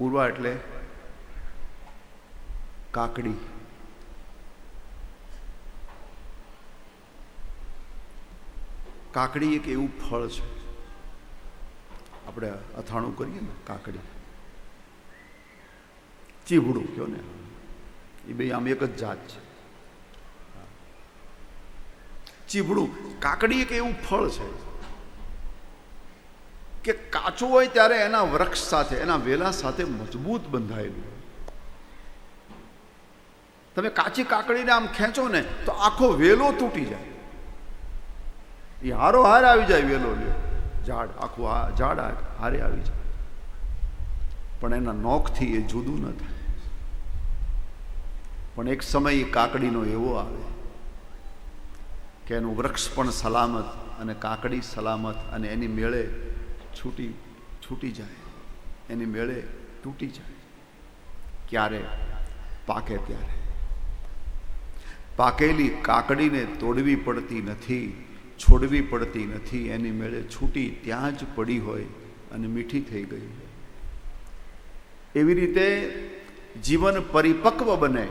પૂર્વા એટલે કાકડી. કાકડી એક એવું ફળ છે. આપણે અથાણું કરીએ ને કાકડી. ચીભડું કહો ને? એ બે આમ એક જ જાત છે. ચીભડું. કાકડી એક એવું ફળ છે. કે કાચું હોય ત્યારે એના વૃક્ષ સાથે, એના વેલા સાથે મજબૂત બંધાયેલું તમે કાચી કાકડીને આમ ખેંચો ને, તો આખો વેલો તૂટી જાય. એ હારો હાર આવી જાય વેલો લ્યો. ઝાડ, આખું આ ઝાડ હારે આવી જાય. પણ એના નોખથી એ જુદું ન થાય. પણ એક સમય કાકડીનો એવો આવે કે એનું વૃક્ષ પણ સલામત અને કાકડી સલામત અને એની મેળે છૂટી છૂટી જાય. એની મેળે તૂટી જાય. ક્યારે? પાકે ત્યારે. પાકેલી કાકડીને તોડવી પડતી નથી, છોડવી પડતી નથી, એની મેળે છૂટી ત્યાં જ પડી હોય અને મીઠી થઈ ગઈ હોય. એવી રીતે જીવન પરિપક્વ બને.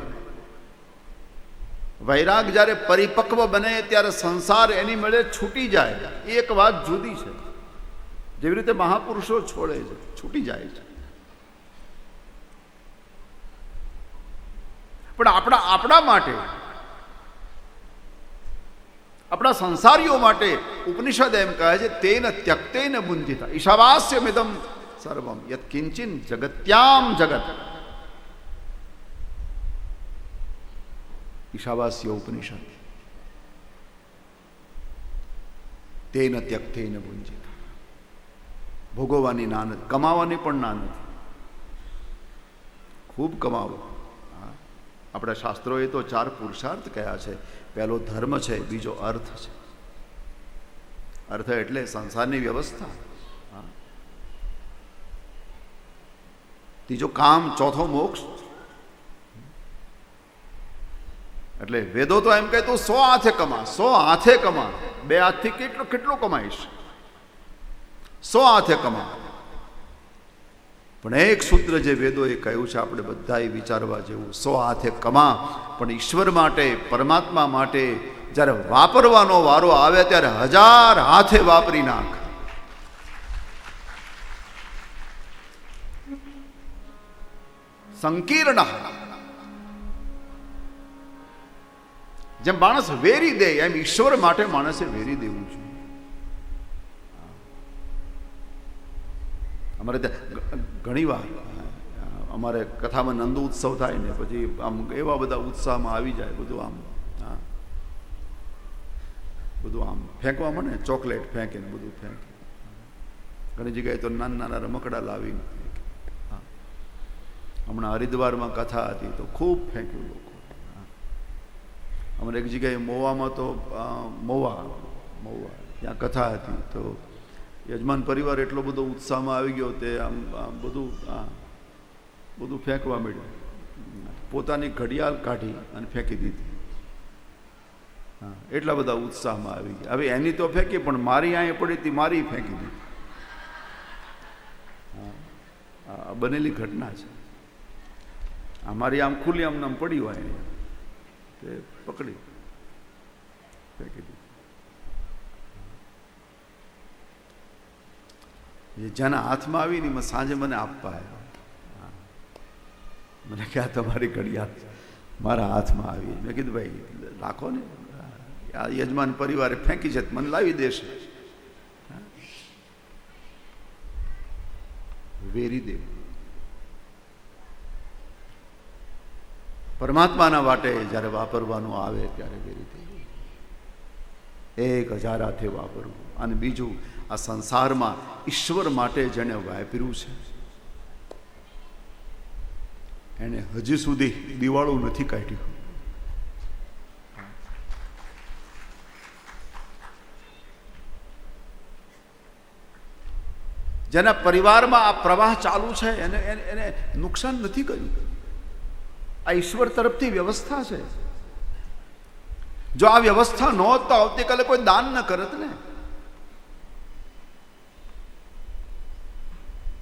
વૈરાગ જ્યારે પરિપક્વ બને, ત્યારે સંસાર એની મેળે છૂટી જાય. એક વાત જુદી છે. જેવી રીતે મહાપુરુષો છોડે છે, છૂટી જાય છે. પણ આપણા આપણા માટે, આપણા સંસારીઓ માટે ઉપનિષદ એમ કહે છે, તેન ત્યક્તેન બુંદિતા ઈશાવાસ્ય મિદમ સર્વમ, યત કિંચિન જગત્યામ જગત. ઈશાવાસ્ય ઉપનિષદ. તેન ત્યક્તેન બુંજિતા ભોગવવાની ના નથી, કમાવાની પણ ના નથી. ખૂબ કમાવો. આપણા શાસ્ત્રોએ તો ચાર પુરુષાર્થ કયા છે. પહેલો ધર્મ છે, બીજો અર્થ છે. અર્થ એટલે સંસારની વ્યવસ્થા. ત્રીજો કામ, ચોથો મોક્ષ. એટલે વેદો તો એમ કહે તું સો હાથે કમા, સો હાથે કમા. બે હાથથી કેટલું કેટલું કમાઈશ? સો હાથે કમા પણ એક સૂત્ર જે વેદોએ કહ્યું છે, આપણે બધાએ વિચારવા જેવું, સો હાથે કમા, પણ ઈશ્વર માટે, પરમાત્મા માટે જ્યારે વાપરવાનો વારો આવે ત્યારે હજાર હાથે વાપરી નાખ. સંકીર્ણ. જેમ માણસ વેરી દે, એમ ઈશ્વર માટે માણસે વેરી દેવું જોઈએ. અમારે ત્યાં ઘણી વાર અમારે કથામાં નંદ ઉત્સવ થાય ને પછી આમ એવા બધા ઉત્સાહમાં આવી જાય, બધું આમ, હા. બધું આમ ફેંકવા મને ચોકલેટ ફેંકે ને બધું ફેંકે ઘણી જગ્યાએ તો નાના નાના રમકડા લાવીને હા. હમણાં હરિદ્વારમાં કથા હતી તો ખૂબ ફેંક્યું લોકો. અમારે એક જગ્યાએ મોવામાં તો મોવા મોવા, ત્યાં કથા હતી તો યજમાન પરિવાર એટલો બધો ઉત્સાહમાં આવી ગયો તે આમ આમ બધું હા બધું ફેંકવા માંડ્યું. પોતાની ઘડિયાળ કાઢી અને ફેંકી દીધી. હા, એટલા બધા ઉત્સાહમાં આવી ગયા. હવે એની તો ફેંકી, પણ મારી અહીંયા પડી હતી, મારી ફેંકી દીધી. આ બનેલી ઘટના છે. અમારી આમ ખુલ્લી આમ નામ પડી હોય તે પકડી, ફેંકી દીધી એ જેના હાથમાં આવી ને સાંજે મને આપવા આવ્યો. મને કે આ તમારી ઘડિયાળ મારા હાથમાં આવી. મેં કીધું, ભાઈ, રાખો ને. આ યજમાન પરિવારે ફેંકી છે, મને લાવી દેશે. વેરી દેવ. પરમાત્માના વાટે જ્યારે વાપરવાનું આવે ત્યારે વેરી દેવ. એક હજાર હાથે વાપરવું. અને બીજું આ સંસારમાં ઈશ્વર માટે જેણે વાપર્યું છે. એને હજી સુધી દિવાળું નથી કાઢ્યું. જેના પરિવારમાં આ પ્રવાહ ચાલુ છે, એને એને નુકસાન નથી કર્યું. આ ઈશ્વર તરફથી વ્યવસ્થા છે. જો આ વ્યવસ્થા ન તો આવતીકાલે કોઈ દાન ન કરત ને.